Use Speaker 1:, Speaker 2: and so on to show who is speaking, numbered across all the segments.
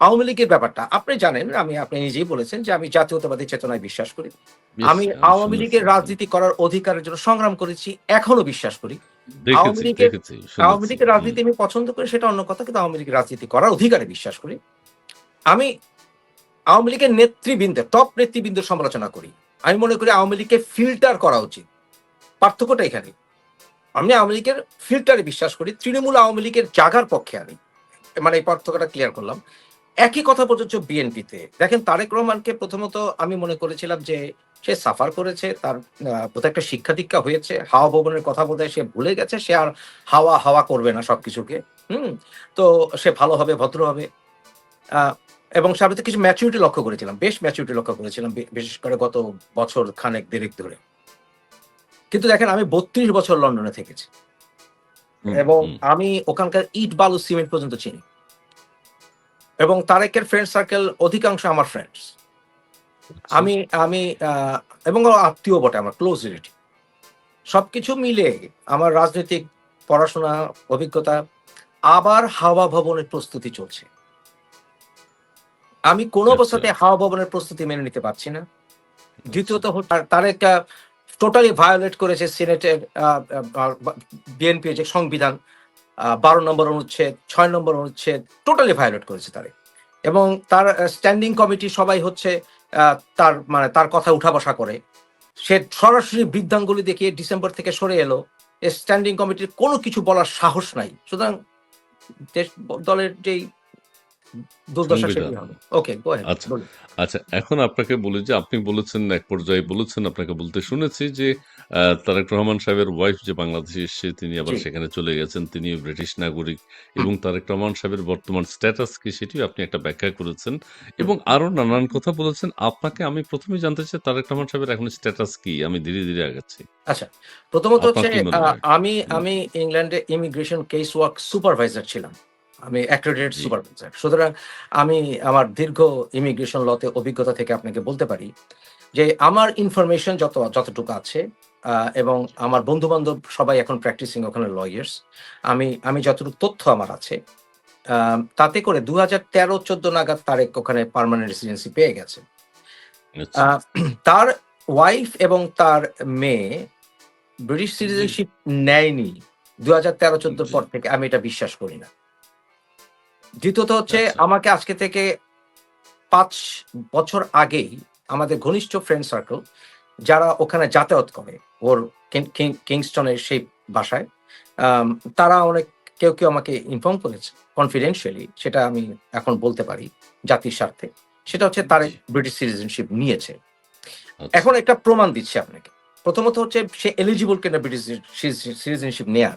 Speaker 1: আওয়ামী লীগের ব্যাপারটা আপনি জানেন আমি আপনি নিজেই বলেছেন যে আমি জাতীয়তাবাদী চেতনায় বিশ্বাস করি। আমি আওয়ামী লীগের রাজনীতি করার অধিকারের জন্য সংগ্রাম করেছি এখনও বিশ্বাস করি।
Speaker 2: দেখেছি,
Speaker 1: আওয়ামী লীগের- আওয়ামী লীগের রাজনীতি আমি পছন্দ করি সেটা অন্য কথা কিন্তু আওয়ামী লীগের রাজনীতি করার অধিকারে বিশ্বাস করি। আমি আওয়ামী লীগের নেতৃবৃন্দের টপ নেতৃবৃন্দের সমালোচনা করি। আমি মনে করি আওয়ামী লীগকে ফিল্টার করা উচিত। পার্থক্যটা এখানে। আমি আওয়ামী লীগের ফিল্টারে বিশ্বাস করি তৃণমূল আওয়ামী লীগের জাগার পক্ষে আমি। মানে এই পার্থক্যটা ক্লিয়ার করলাম। একই কথা প্রযোজ্য বিএনপিতে দেখেন তারেক রহমানকে প্রথমত আমি মনে করেছিলাম যে সে সাফার করেছে তার বোধহয় একটা শিক্ষা দীক্ষা হয়েছে হাওয়া ভবনের কথা বোধহয় সে ভুলে গেছে সে আর হাওয়া হাওয়া করবে না সবকিছুকে। হুম? তো সে ভালো হবে ভদ্র হবে। এবং সাথে কিছু ম্যাচুরিটি লক্ষ্য করেছিলাম বেশ ম্যাচুরিটি লক্ষ্য করেছিলাম বিশেষ করে গত বছর খানেক দেড়েক ধরে। কিন্তু দেখেন আমি বত্রিশ বছর লন্ডনে থেকেছি। এবং আমি ওখানকার ইট বালু সিমেন্ট পর্যন্ত চিনি। এবং তারেকের ফ্রেন্ড সার্কেল অধিকাংশ আমার ফ্রেন্ডস আমি আমি এবং আত্মীয় বটে আমার ক্লোজ রিলেটিভ সবকিছু মিলে আমার রাজনৈতিক পড়াশোনা অভিজ্ঞতা আবার হাওয়া ভবনের প্রস্তুতি চলছে। আমি কোনো
Speaker 2: আচ্ছা।
Speaker 1: অবস্থাতে হাওয়া ভবনের প্রস্তুতি মেনে নিতে পারছি না। দ্বিতীয়ত হল- তার- তার একটা টোটালি ভায়োলেট করেছে সিনেটের বিএনপি যে সংবিধান বারো নম্বর অনুচ্ছেদ ছয় নম্বর অনুচ্ছেদ টোটালি ভায়োলেট করেছে তারে। এবং তার স্ট্যান্ডিং কমিটি সবাই হচ্ছে তার মানে তার কথা উঠা বসা করে। সে সরাসরি বৃদ্ধাঙ্গুলি দেখিয়ে ডিসেম্বর থেকে সরে এলো। স্ট্যান্ডিং কমিটির কোনো কিছু বলার সাহস নাই। সুতরাং দেশ দলের যেই
Speaker 2: আচ্ছা। আচ্ছা এখন আপনাকে বলি যে আপনি বলেছেন এক পর্যায়ে বলেছেন আপনাকে বলতে শুনেছি যে তারেক রহমান সাহেবের ওয়াইফ যে বাংলাদেশে এসে তিনি আবার সেখানে চলে গেছেন। তিনি ব্রিটিশ নাগরিক এবং তারেক রহমান সাহেবের বর্তমান স্ট্যাটাস কি সেটিও আপনি একটা ব্যাখ্যা করেছেন। এবং আরও নানান কথা বলেছেন। আপনাকে আমি প্রথমে জানতে চাই তারেক রহমান সাহেবের এখন স্ট্যাটাস কি? আমি ধীরে ধীরে আগাচ্ছি।
Speaker 1: আচ্ছা প্রথমত হচ্ছে আমি আমি ইংল্যান্ডে ইমিগ্রেশন কেস ওয়ার্ক সুপারভাইজার ছিলাম। আমি অ্যাক্রেডিটেড সুপারভাইজার সুতরাং আমি আমার দীর্ঘ ইমিগ্রেশন লতে অভিজ্ঞতা থেকে আপনাকে বলতে পারি যে আমার ইনফরমেশন যত যতটুকু আছে এবং আমার বন্ধু বান্ধব সবাই এখন প্র্যাকটিসিং ওখানে লয়ার্স আমি আমি যতটুকু তথ্য আমার আছে তাতে করে দু হাজার তেরো চোদ্দ নাগাদ তারেক ওখানে পার্মানেন্ট রেসিডেন্সি পেয়ে গেছে
Speaker 2: আচ্ছা,
Speaker 1: তার ওয়াইফ এবং তার মেয়ে ব্রিটিশ সিটিজেনশিপ নেয়নি দু হাজার তেরো চোদ্দোর
Speaker 2: জি।
Speaker 1: পর থেকে আমি এটা বিশ্বাস করি না দ্বিতীয়ত হচ্ছে
Speaker 2: আচ্ছা।
Speaker 1: আমাকে আজকে থেকে পাঁচ বছর আগেই আমাদের ঘনিষ্ঠ ফ্রেন্ড সার্কেল যারা ওখানে যাতায়াত করে ওর কিংস্টনের সেই বাসায় তারা অনেক কেউ কেউ আমাকে ইনফর্ম করেছে কনফিডেন্সিয়ালি সেটা আমি এখন বলতে পারি জাতির স্বার্থে। সেটা হচ্ছে তার ব্রিটিশ সিটিজেনশিপ নিয়েছে।
Speaker 2: আচ্ছা,
Speaker 1: এখন একটা প্রমাণ দিচ্ছে আপনাকে। প্রথমত হচ্ছে সে এলিজিবল কিনা ব্রিটিশ সিটিজেনশিপ নেয়ার।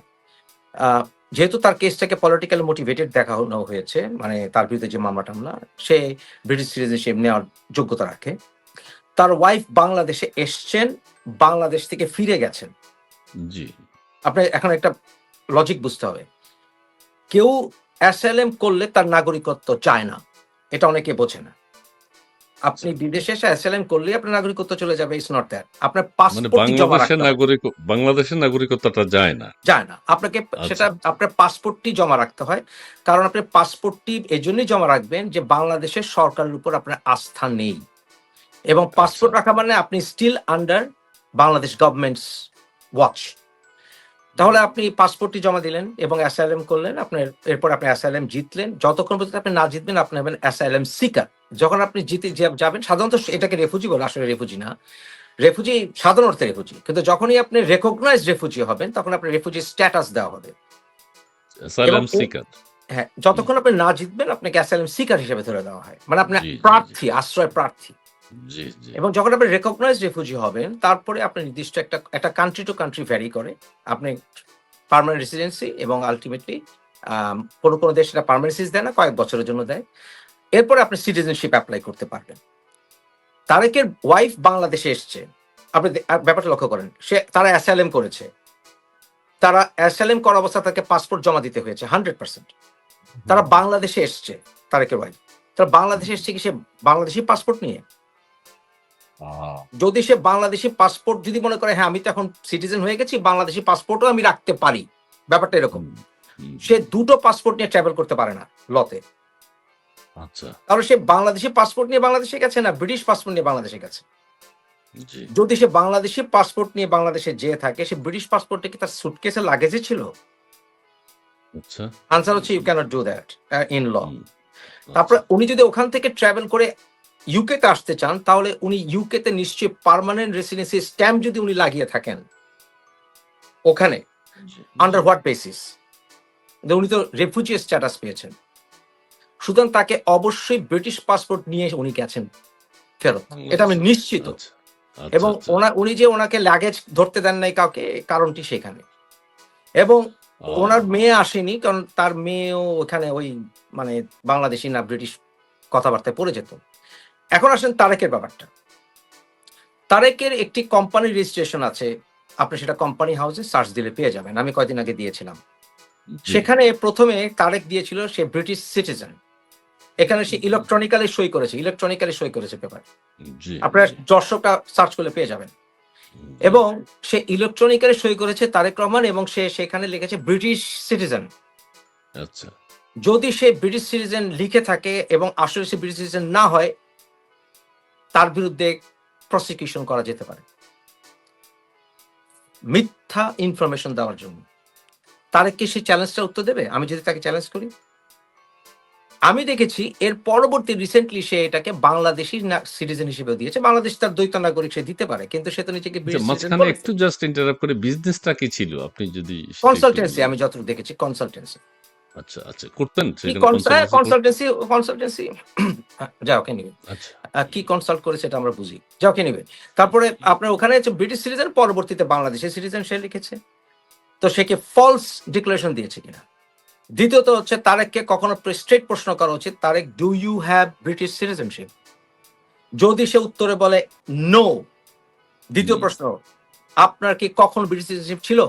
Speaker 1: আহ, যেহেতু তার কেসটাকে পলিটিক্যাল মোটিভেটেড দেখানো হয়েছে মানে তার বিরুদ্ধে যে মামলা টামলা সে ব্রিটিশ সিটিজেনশিপ নেওয়ার যোগ্যতা রাখে। তার ওয়াইফ বাংলাদেশে এসছেন বাংলাদেশ থেকে ফিরে গেছেন।
Speaker 2: জি।
Speaker 1: আপনার এখন একটা লজিক বুঝতে হবে। কেউ অ্যাসাইলেম করলে তার নাগরিকত্ব চায় না এটা অনেকে বোঝে না। আপনি বিদেশে এসে অ্যাসাইলেম করলে আপনার নাগরিকত্ব চলে যাবে ইটস নট দ্যাট আপনার
Speaker 2: মানে
Speaker 1: পাসপোর্ট জমা রাখতে
Speaker 2: বাংলাদেশের নাগরিক বাংলাদেশের নাগরিকত্বটা যায় না।
Speaker 1: যায় না। আপনাকে
Speaker 2: আচ্ছা।
Speaker 1: সেটা আপনার পাসপোর্টটি জমা রাখতে হয় কারণ আপনি পাসপোর্টটি এজন্যই জমা রাখবেন যে বাংলাদেশের সরকারের উপর আপনার আস্থা নেই। এবং পাসপোর্ট রাখা মানে আপনি still under Bangladesh government's watch তাহলে আপনি পাসপোর্টটি জমা দিলেন এবং অ্যাসাইলেম করলেন আপনার এরপর আপনি অ্যাসাইলেম জিতলেন। যতক্ষণ পর্যন্ত আপনি না জিতবেন আপনি হবেন অ্যাসাইলেম সিকার যখন আপনি জিতে যাবেন সাধারণত এটাকে রেফুজি বলে আসলে রেফুজি না। রেফুজি সাধারণ অর্থে রেফুজি কিন্তু যখনই আপনি রেকগনাইজ রেফুজি হবেন তখন আপনার রেফুজি স্ট্যাটাস দেওয়া হবে। হ্যাঁ যতক্ষণ আপনি না জিতবেন আপনাকে অ্যাসাইলেম সিকার হিসেবে ধরে দেওয়া হয়। মানে আপনার। প্রার্থী আশ্রয় প্রার্থী।
Speaker 2: জি জি।
Speaker 1: এবং যখন আপনি রেকগনাইজ রেফুজি হবেন তারপরে আপনি নির্দিষ্ট একটা একটা কান্ট্রি টু কান্ট্রি ভ্যারি করে আপনি পার্মানেন্ট রেসিডেন্সি এবং আলটিমেটলি কোনো কোনো দেশ সেটা পার্মানেন্সিস দেয় না কয়েক বছরের জন্য দেয়। এরপরে আপনি সিটিজেনশিপ অ্যাপ্লাই করতে পারবেন। তারেকের ওয়াইফ বাংলাদেশে এসছে। আপনি ব্যাপারটা লক্ষ্য করেন। সে তারা অ্যাসাইলেম করেছে। তারা অ্যাসাইলেম করা অবস্থা তাকে পাসপোর্ট জমা দিতে হয়েছে হান্ড্রেড পার্সেন্ট তারা বাংলাদেশে এসছে তারেকের ওয়াইফ তারা বাংলাদেশে এসছে কি সে বাংলাদেশি পাসপোর্ট নিয়ে? যদি সে বাংলাদেশি পাসপোর্ট যদি মনে করে হ্যাঁ আমি তো এখন সিটিজেন হয়ে গেছি বাংলাদেশি পাসপোর্টও আমি রাখতে পারি। ব্যাপারটা এরকম। সে দুটো পাসপোর্ট নিয়ে ট্রাভেল করতে পারে না লতে
Speaker 2: আচ্ছা।
Speaker 1: কারণ সে বাংলাদেশি পাসপোর্ট নিয়ে বাংলাদেশে গেছে না ব্রিটিশ পাসপোর্ট নিয়ে বাংলাদেশে গেছে? যদি সে বাংলাদেশি পাসপোর্ট নিয়ে বাংলাদেশে যেয়ে থাকে সে ব্রিটিশ পাসপোর্টটা কি তার সুটকেসে লাগেজে ছিল?
Speaker 2: আচ্ছা।
Speaker 1: আনসার হচ্ছে you can't do that in law তারপরে উনি যদি ওখান থেকে ট্রাভেল করে ইউকে তে আসতে চান তাহলে উনি ইউকে তে নিশ্চয়ই পার্মানেন্ট রেসিডেন্সি স্ট্যাম্প যদি উনি লাগিয়ে থাকেন ওখানে আন্ডার হোয়াট বেসিস উনি তো রেফিউজি স্ট্যাটাস পেয়েছেন। সুতরাং তাকে অবশ্যই ব্রিটিশ পাসপোর্ট নিয়ে উনি গেছেন ফেরত। এটা আমি নিশ্চিত।
Speaker 2: আচ্ছা, আচ্ছা,
Speaker 1: এবং
Speaker 2: আচ্ছা।
Speaker 1: ওনা উনি যে ওনাকে লাগেজ ধরতে দেন নাই কাউকে কারণটি সেখানে। এবং ওনার মেয়ে আসেনি কারণ তার মেয়েও ওখানে ওই মানে বাংলাদেশি না ব্রিটিশ কথাবার্তায় পড়ে যেত। এখন আসেন তারেকের ব্যাপারটা। তারেকের একটি কোম্পানি রেজিস্ট্রেশন আছে। আপনি সেটা কোম্পানি হাউসে সার্চ দিলে পেয়ে যাবেন। আমি কয়দিন আগে দিয়েছিলাম। সেখানে প্রথমে তারেক দিয়েছিল সে ব্রিটিশ সিটিজেন এখানে সে ইলেকট্রনিক্যালি সই করেছে ইলেকট্রনিক্যালি সই করেছে পেপার আপনারা দর্শকটা সার্চ করলে পেয়ে যাবেন। এবং সে ইলেকট্রনিক্যালি সই করেছে তারেক রহমান এবং সে সেখানে লিখেছে ব্রিটিশ সিটিজেন
Speaker 2: আচ্ছা।
Speaker 1: যদি সে ব্রিটিশ সিটিজেন লিখে থাকে এবং আসলে সে ব্রিটিশ সিটিজেন না হয় তার বিরুদ্ধে প্রসিকিউশন করা যেতে পারে। মিথ্যা ইনফরমেশন দেওয়ার জন্য। তারে কি সে চ্যালেঞ্জটা উত্তর দেবে? আমি যদি তাকে চ্যালেঞ্জ করি। আমি দেখেছি এর পরবর্তী রিসেন্টলি সে এটাকে বাংলাদেশি সিটিজেন হিসেবে দিয়েছে। বাংলাদেশ তার দ্বৈত নাগরিক সে দিতে পারে কিন্তু সে তো নিজেকে
Speaker 2: আচ্ছা, মাঝখানে একটু জাস্ট ইন্টারাপ্ট করে বিজনেসটা কি ছিল? আপনি যদি
Speaker 1: কনসালটেন্সি আমি যতটুকু দেখেছি কনসালটেন্সি
Speaker 2: আচ্ছা আচ্ছা করতেন?
Speaker 1: কনসালটেন্সি কনসালটেন্সি যা ওকে
Speaker 2: আচ্ছা।
Speaker 1: কি কনসাল্ট করেছে এটা আমরা বুঝি। যা ওকে তারপরে আপনার ওখানে ব্রিটিশ সিটিজেন পরবর্তীতে সিটিজেন সে লিখেছে। তো সে কি ফলস ডিক্লারেশন দিয়েছে কিনা? দ্বিতীয়ত হচ্ছে তারেককে কখনো স্ট্রেট প্রশ্ন করা উচিত। Tarek do you have British citizenship যদি সে উত্তরে বলে নো দ্বিতীয় প্রশ্ন আপনার কি কখন ব্রিটিশ সিটিজেনশিপ ছিল?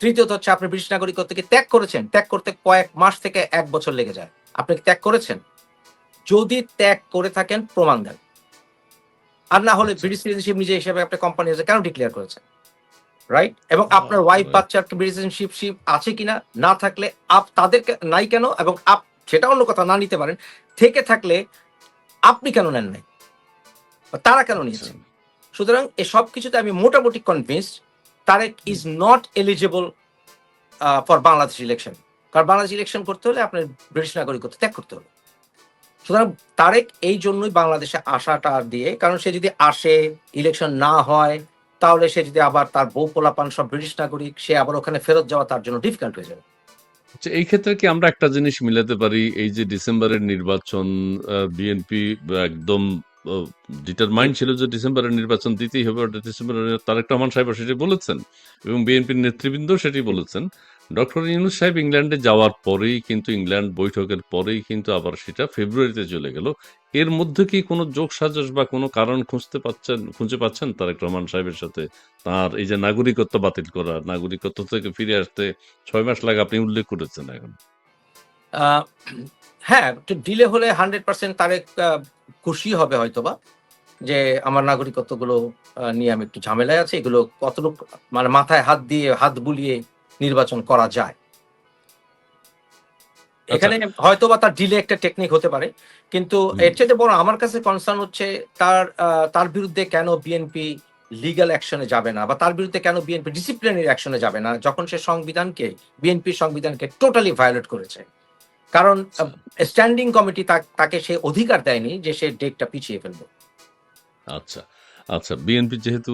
Speaker 1: তৃতীয়ত হচ্ছে আপনি ব্রিটিশ নাগরিকত্ব কি ত্যাগ করেছেন। ত্যাগ করতে কয়েক মাস থেকে এক বছর লেগে যায়। আপনি কি ত্যাগ করেছেন? যদি ত্যাগ করে থাকেন প্রমাণ দেন। আর না হলে
Speaker 2: আচ্ছা।
Speaker 1: ব্রিটিশ সিটিজেনশিপ নিজে হিসেবে একটা কোম্পানি আছে কেন ডিক্লেয়ার করেছেন? রাইট এবং আপনার ওয়াইফ
Speaker 2: right.
Speaker 1: বাচ্চার ব্রিটিশ সিটিজেনশিপ আছে কিনা না থাকলে আপ তাদেরকে নাই কেন? এবং আপ সেটা অন্য কথা না নিতে পারেন। থেকে থাকলে আপনি কেন নেন নাই? তারা কেন
Speaker 2: আচ্ছা,
Speaker 1: নিয়েছেন? সুতরাং এই সব কিছুতে আমি মোটামুটি convinced Tarek is not eligible for Bangladesh election কারণ বাংলাদেশ ইলেকশন করতে হলে আপনার ব্রিটিশ নাগরিকত্ব ত্যাগ করতে হবে। সুতরাং তারেক এই জন্যই বাংলাদেশে আসাটা দিয়ে কারণ সে যদি আসে ইলেকশন না হয় তাহলে সে যদি আবার তার বউ পোলাপান সব ব্রিটিশ নাগরিক সে আবার ওখানে ফেরত যাওয়া তার জন্য ডিফিকাল্ট হয়ে যাবে।
Speaker 2: আচ্ছা, এই ক্ষেত্রে কি আমরা একটা জিনিস মিলাতে পারি? এই যে ডিসেম্বরের নির্বাচন বিএনপি একদম ডিটারমাইন্ড ছিল যে ডিসেম্বরের নির্বাচন দিতেই হবে ওটা ডিসেম্বরের তারেক রহমান সাহেব সেটি বলেছেন এবং বিএনপির নেতৃবৃন্দ সেটি বলেছেন। ডক্টর ইউনুস সাহেব ইংল্যান্ডে যাওয়ার পরেই কিন্তু ইংল্যান্ড বৈঠকের পরেই কিন্তু আবার সেটা ফেব্রুয়ারিতে চলে গেল। এর মধ্যে কি কোনো যোগ সাজস বা কোনো কারণ খুঁজতে পাচ্ছেন খুঁজে পাচ্ছেন তারেক রহমান সাহেবের সাথে? তার এই যে নাগরিকত্ব বাতিল করা নাগরিকত্ব থেকে ফিরে আসতে ছয় মাস লাগে আপনি উল্লেখ করেছেন এখন।
Speaker 1: হ্যাঁ ডিলে হলে হান্ড্রেড পার্সেন্ট তারেক খুশি হবে হয়তোবা যে আমার নাগরিকত্বগুলো নিয়ে আমি একটু ঝামেলায় আছে। এগুলো কতটুক মানে মাথায় হাত দিয়ে হাত বুলিয়ে নির্বাচন করা যায়। এখানে হয়তোবা তার ডিলে একটা টেকনিক হতে পারে কিন্তু এর চেয়ে বড় আমার কাছে কনসার্ন হচ্ছে তার তার বিরুদ্ধে কেন বিএনপি লিগ্যাল অ্যাকশনে যাবে না? বা তার বিরুদ্ধে কেন বিএনপি ডিসিপ্লিনারি অ্যাকশনে যাবে না? যখন সে সংবিধানকে বিএনপির সংবিধানকে টোটালি ভায়োলেট করেছে। কারণ স্ট্যান্ডিং কমিটি তাকে সে অধিকার দেয়নি যে সে ডেটটা পিছিয়ে ফেলবে।
Speaker 2: আচ্ছা। আচ্ছা বিএনপি যেহেতু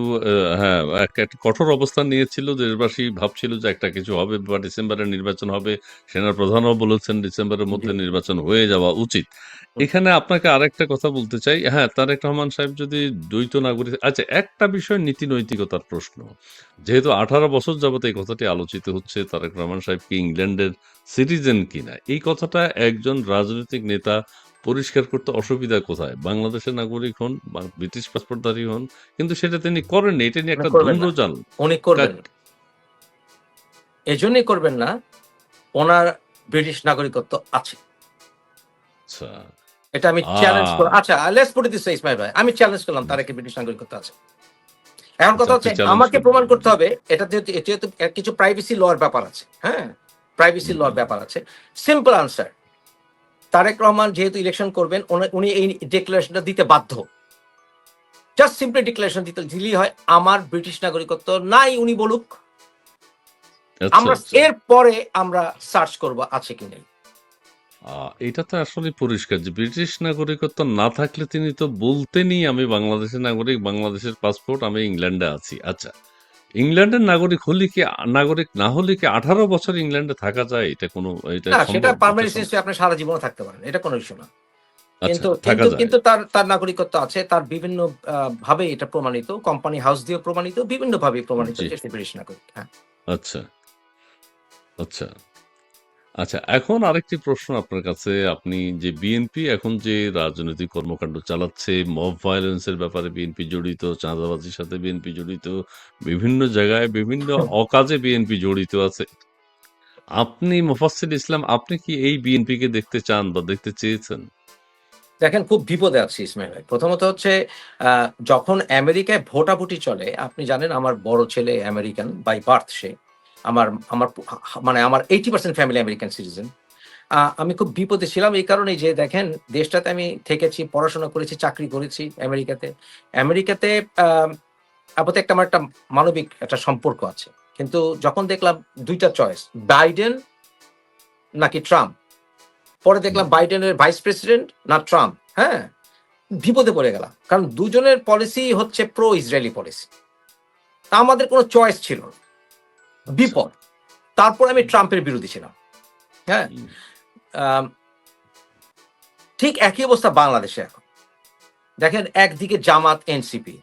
Speaker 2: হ্যাঁ এক- একটা কঠোর অবস্থান নিয়েছিল দেশবাসী ভাবছিল যে একটা কিছু হবে বা ডিসেম্বরে নির্বাচন হবে সেনার প্রধানও বলেছেন ডিসেম্বরের মধ্যে নির্বাচন হয়ে যাওয়া উচিত। এখানে আপনাকে আরেকটা কথা বলতে চাই হ্যাঁ তারেক রহমান সাহেব যদি দ্বৈত নাগরিক আচ্ছা একটা বিষয় নীতি নৈতিকতার প্রশ্ন। যেহেতু আঠারো বছর যাবত এই কথাটি আলোচিত হচ্ছে তারেক রহমান সাহেব কি ইংল্যান্ডের সিটিজেন কিনা এই কথাটা একজন রাজনৈতিক নেতা পরিষ্কার করতে অসুবিধা কোথায়? বাংলাদেশের নাগরিক হন বা ব্রিটিশ পাসপোর্টধারী হন কিন্তু সেটা তিনি করেননি এটা নিয়ে একটা
Speaker 1: করবেন না। উনি করবেন এই জন্যই করবেন না ওনার ব্রিটিশ নাগরিকত্ব আছে।
Speaker 2: আচ্ছা।
Speaker 1: এটা আমি চ্যালেঞ্জ করলাম আচ্ছা লেটস পুট দিস ইসমাইল ভাই আমি চ্যালেঞ্জ করলাম তার কি ব্রিটিশ নাগরিকত্ব আছে। এখন কথা
Speaker 2: আচ্ছা,
Speaker 1: হচ্ছে আমাকে প্রমাণ করতে হবে এটা যেহেতু এটা কিছু প্রাইভেসি লর ব্যাপার আছে হ্যাঁ? প্রাইভেসি লর। ব্যাপার আছে। সিম্পল আনসার তারেক রহমান যেহেতু ইলেকশন করবেন উনি এই ডিক্লারেশনটা দিতে বাধ্য। জাস্ট সিম্পলি ডিক্লারেশন দিতে দিলেই হয় আমার ব্রিটিশ নাগরিকত্ব নাই উনি বলুক।
Speaker 2: আচ্ছা,
Speaker 1: আমরা
Speaker 2: আচ্ছা।
Speaker 1: এর পরে আমরা সার্চ করব আছে কি নেই।
Speaker 2: এটা তো আসলে পরিষ্কার যে ব্রিটিশ নাগরিকত্ব না থাকলে তিনি তো বলতেনই আমি বাংলাদেশের নাগরিক বাংলাদেশের পাসপোর্ট আমি ইংল্যান্ডে আছি। আচ্ছা ইংল্যান্ডের নাগরিক হলে কি নাগরিক না হলে কি আঠারো বছর ইংল্যান্ডে থাকা যায়? এটা কোনো এটা
Speaker 1: সেটা পারমানেন্ট আপনি সারা জীবনে থাকতে পারেন এটা কোনো ইস্যু না।
Speaker 2: আচ্ছা
Speaker 1: কিন্তু কিন্তু কিন্তু তার তার নাগরিকত্ব আছে তার বিভিন্ন ভাবে এটা প্রমাণিত কোম্পানি হাউস দিয়ে প্রমাণিত বিভিন্ন ভাবে প্রমাণিত ব্রিটিশ নাগরিক হ্যাঁ।
Speaker 2: আচ্ছা আচ্ছা। আচ্ছা এখন আরেকটি প্রশ্ন আপনার কাছে। আপনি যে বিএনপি এখন যে রাজনৈতিক কর্মকাণ্ড চালাচ্ছে মব ভায়োলেন্সের ব্যাপারে বিএনপি জড়িত চাঁদাবাজির সাথে বিএনপি জড়িত বিভিন্ন জায়গায় বিভিন্ন অকাজে বিএনপি জড়িত আছে। আপনি মোফাসিল ইসলাম আপনি কি এই বিএনপি কে দেখতে চান বা দেখতে চেয়েছেন?
Speaker 1: দেখেন খুব বিপদে আছি ইসমাইল ভাই। প্রথমত হচ্ছে আহ, যখন আমেরিকায় ভোটাভুটি চলে আপনি জানেন আমার বড় ছেলে আমেরিকান বাই বার্থ সে। আমার আমার মানে আমার eighty percent family American citizen আমি খুব বিপদে ছিলাম এই কারণে যে দেখেন দেশটাতে আমি থেকেছি পড়াশোনা করেছি চাকরি করেছি আমেরিকাতে। আমেরিকাতে আপাতত একটা আমার একটা মানবিক একটা সম্পর্ক আছে। কিন্তু যখন দেখলাম দুইটা চয়েস বাইডেন নাকি ট্রাম্প পরে দেখলাম বাইডেনের ভাইস প্রেসিডেন্ট না ট্রাম্প হ্যাঁ বিপদে পড়ে গেলাম। কারণ দুজনের পলিসি হচ্ছে প্রো ইসরায়েলি পলিসি তা আমাদের কোনো চয়েস ছিল না। বিপদ। তারপর আমি ট্রাম্পের বিরোধী ছিলাম। হ্যাঁ? ঠিক একই অবস্থা বাংলাদেশে এখন। দেখেন একদিকে জামাত এনসিপি।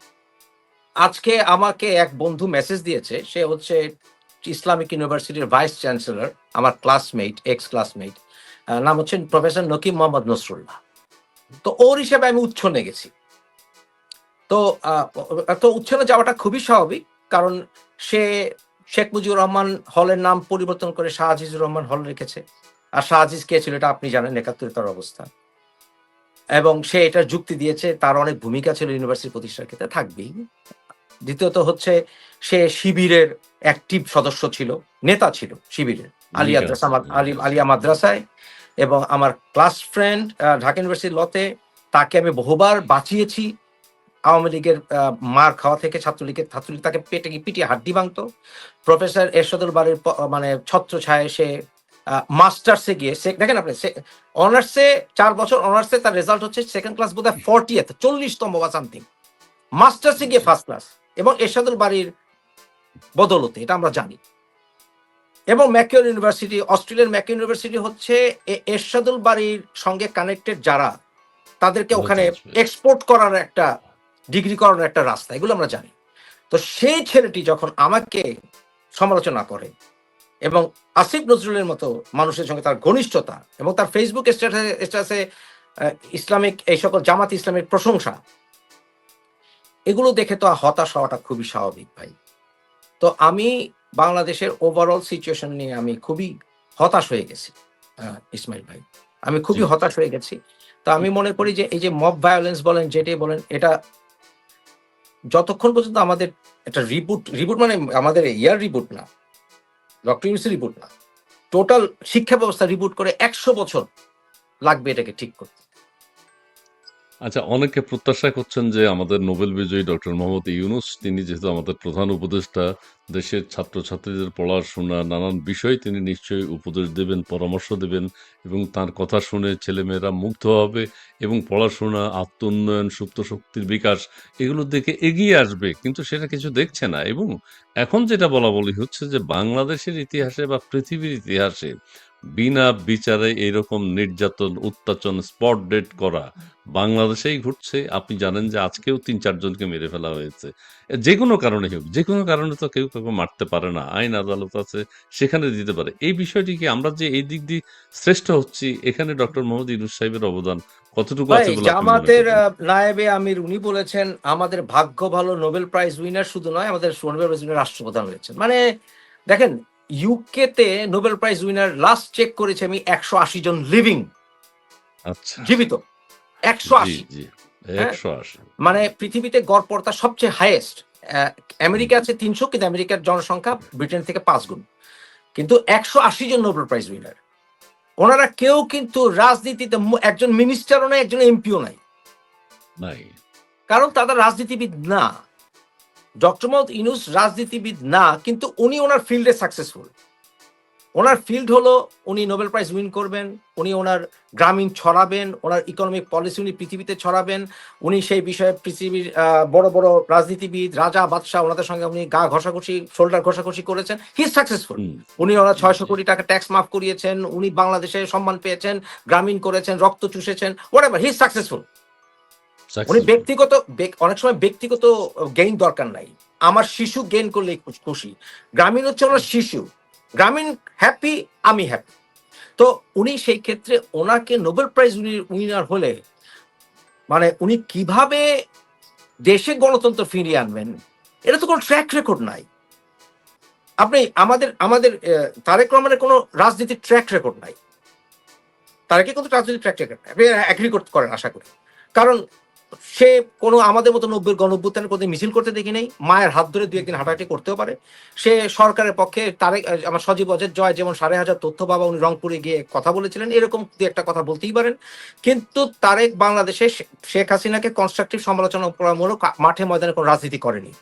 Speaker 1: আজকে আমাকে এক বন্ধু মেসেজ দিয়েছে সে হচ্ছে ইসলামিক ইউনিভার্সিটির ভাইস চ্যান্সেলর আমার ক্লাসমেট এক্স ক্লাসমেট নাম হচ্ছেন প্রফেসর নকিম মোহাম্মদ নসরুল্লাহ। তো ওর হিসেবে আমি উচ্ছনে গেছি। তো তো উচ্ছনে যাওয়াটা খুবই স্বাভাবিক কারণ সে শেখ মুজিবুর রহমান হলের নাম পরিবর্তন করে শাহ আজিজুর রহমান হল রেখেছে। আর শাহ আজিজ কে ছিল এটা আপনি জানেন একাত্তর তার অবস্থা। এবং সে এটা যুক্তি দিয়েছে তার অনেক ভূমিকা ছিল ইউনিভার্সিটি প্রতিষ্ঠার ক্ষেত্রে থাকবেই। দ্বিতীয়ত হচ্ছে সে শিবিরের অ্যাক্টিভ সদস্য ছিল নেতা ছিল শিবিরের আলিয়া। আলিয়া মাদ্রাসায়। এবং আমার ক্লাস ফ্রেন্ড ঢাকা ইউনিভার্সিটির লতে তাকে আমি বহুবার বাঁচিয়েছি। আওয়ামী লীগের মার খাওয়া থেকে ছাত্রলীগের ছাত্রলীগ তাকে পেটে পিটিয়ে হাড্ডি ভাঙতো প্রফেসর এরশাদুল বাড়ির মানে ছত্র ছায় সে মাস্টার্সে গিয়ে সে- দেখেন আপনি অনার্সে চার বছর অনার্সে তার রেজাল্ট হচ্ছে সেকেন্ড ক্লাস বোধ হয় ফর্টিয়েথ চল্লিশতম বা সামথিং মাস্টার্সে গিয়ে ফার্স্ট ক্লাস এবং এরশাদুল বাড়ির বদলতে এটা আমরা জানি। এবং ম্যাকিওর ইউনিভার্সিটি অস্ট্রেলিয়ার ম্যাকিওর ইউনিভার্সিটি হচ্ছে এরশাদুল বাড়ির সঙ্গে কানেক্টেড যারা তাদেরকে ওখানে এক্সপোর্ট করার একটা ডিগ্রি করার একটা রাস্তা এগুলো আমরা জানি। তো সেই ছেলেটি যখন আমাকে সমালোচনা করে এবং আসিফ নজরুলের মতো মানুষের সঙ্গে তার ঘনিষ্ঠতা এবং তার ফেসবুক স্ট্যাটাসে ইসলামিক এই সকল জামাত ইসলামের প্রশংসা এগুলো দেখে তো হতাশ হওয়াটা খুবই স্বাভাবিক ভাই। তো আমি বাংলাদেশের ওভারঅল সিচুয়েশন নিয়ে আমি খুবই হতাশ হয়ে গেছি ইসমাইল ভাই। আমি খুবই হতাশ হয়ে গেছি। তো আমি মনে করি যে এই যে মব ভায়োলেন্স বলেন যেটাই বলেন এটা যতক্ষণ পর্যন্ত আমাদের একটা রিবুট রিবুট মানে আমাদের ইয়ার রিবুট না ডক্টর ইউসি রিবুট না টোটাল শিক্ষা ব্যবস্থা রিবুট করে একশো বছর লাগবে এটাকে ঠিক করতে।
Speaker 2: আচ্ছা অনেকে প্রত্যাশা করছেন যে আমাদের নোবেল বিজয়ী ডক্টর মোহাম্মদ ইউনুস, তিনি যেহেতু আমাদের প্রধান উপদেষ্টা, দেশের ছাত্রছাত্রীদের পড়াশোনা নানান বিষয় তিনি নিশ্চয়ই উপদেশ দেবেন, পরামর্শ দেবেন এবং তার কথা শুনে ছেলেমেয়েরা মুগ্ধ হবে এবং পড়াশোনা আত্ম উন্নয়ন সুপ্ত শক্তির বিকাশ এগুলোর দিকে এগিয়ে আসবে, কিন্তু সেটা কিছু দেখছে না। এবং এখন যেটা বলা বলি হচ্ছে যে বাংলাদেশের ইতিহাসে বা পৃথিবীর ইতিহাসে বিনা বিচারে এরকম নির্যাতন উত্তাচন স্পট ডেট করা বাংলাদেশেই ঘটছে। আপনি জানেন যে আজকেও তিন চারজনকে মেরে ফেলা হয়েছে। যে কোনো কারণে হোক যে কোনো কারণে তো কেউ কাউকে মারতে পারে না। আইন আদালত আছে সেখানে দিতে পারে। এই বিষয়টি কি আমরা যে এই দিক দিয়ে শ্রেষ্ঠ হচ্ছি এখানে ডক্টর মোহাম্মদ ইউনুস সাহেবের অবদান কতটুকু আছে
Speaker 1: জামাতের নায়েবে আমির উনি বলেছেন আমাদের ভাগ্য ভালো নোবেল প্রাইজ উইনার শুধু নয় আমাদের নোবেল প্রাইজ উইনার রাষ্ট্রপ্রধান হয়েছেন মানে দেখেন ইউকে তে Nobel prize winner last check করেছে আমি একশো আশি জন লিভিং
Speaker 2: আচ্ছা।
Speaker 1: জীবিত। একশো আশি। হ্যাঁ?
Speaker 2: একশো আশি।
Speaker 1: মানে পৃথিবীতে গড়পড়তা সবচেয়ে হাইয়েস্ট আমেরিকা আছে তিনশো কিন্তু আমেরিকার জনসংখ্যা ব্রিটেন থেকে পাঁচ গুণ। কিন্তু একশো আশি জন নোবেল প্রাইজ উইনার ওনারা কেউ কিন্তু রাজনীতিতে একজন মিনিস্টারও নাই একজন এমপিও নাই।
Speaker 2: নাই।
Speaker 1: কারণ তারা রাজনীতিবিদ না। ডক্টর মোহাম্মদ ইনুস রাজনীতিবিদ না কিন্তু উনি ওনার ফিল্ডে সাকসেসফুল ওনার ফিল্ড হলো উনি নোবেল প্রাইজ উইন করবেন উনি ওনার গ্রামীণ ছড়াবেন ওনার ইকোনমিক পলিসি উনি পৃথিবীতে ছড়াবেন উনি সেই বিষয়ে পৃথিবীর বড় বড় রাজনীতিবিদ রাজা বাদশাহ ওনাদের সঙ্গে উনি গা ঘষাঘষি শোল্ডার ঘষাঘষি করেছেন। হি সাকসেসফুল উনি ওনার ছয়শো কোটি টাকা ট্যাক্স মাফ করিয়েছেন উনি বাংলাদেশে সম্মান পেয়েছেন গ্রামীণ করেছেন রক্ত চুষেছেন ওয়াট এভার হি সাকসেসফুল উনি ব্যক্তিগত ব্যক- অনেক সময় ব্যক্তিগত গেইন দরকার নাই। আমার শিশু গেইন করলেই খুশ- গ্রামীণ হচ্ছে ওনার শিশু। গ্রামীণ হ্যাপি আমি হ্যাপি তো উনি সেই ক্ষেত্রে ওনাকে নোবেল প্রাইজ উইনার হলে মানে উনি কীভাবে দেশে গণতন্ত্র ফিরিয়ে আনবেন এটা তো কোনো ট্র্যাক রেকর্ড নাই। আপনি আমাদের আমাদের তারেক রহমানের কোনো রাজনীতির ট্র্যাক রেকর্ড নাই। তারেকে কিন্তু রাজনীতির ট্র্যাক রেকর্ড নাই। আপনি অ্যাগ্রি করতে করেন আশা করি। কারণ সে কোনো আমাদের মতো নব্বই গণভ্যুত্থানের কোনো মিছিল করতে দেখি নেই, মায়ের হাত ধরে দু একদিন হাঁটাহাঁটি করতেও পারে। সে সরকারের পক্ষে তারেক আমার সজীব অজের জয় যেমন সাড়ে হাজার তথ্য বাবা উনি রংপুরে গিয়ে কথা বলেছিলেন, এরকম দু একটা কথা বলতেই পারেন। কিন্তু তারেক বাংলাদেশে শেখ হাসিনাকে কনস্ট্রাকটিভ সমালোচনা করামূলক মাঠে ময়দানে কোনো রাজনীতি করেনি।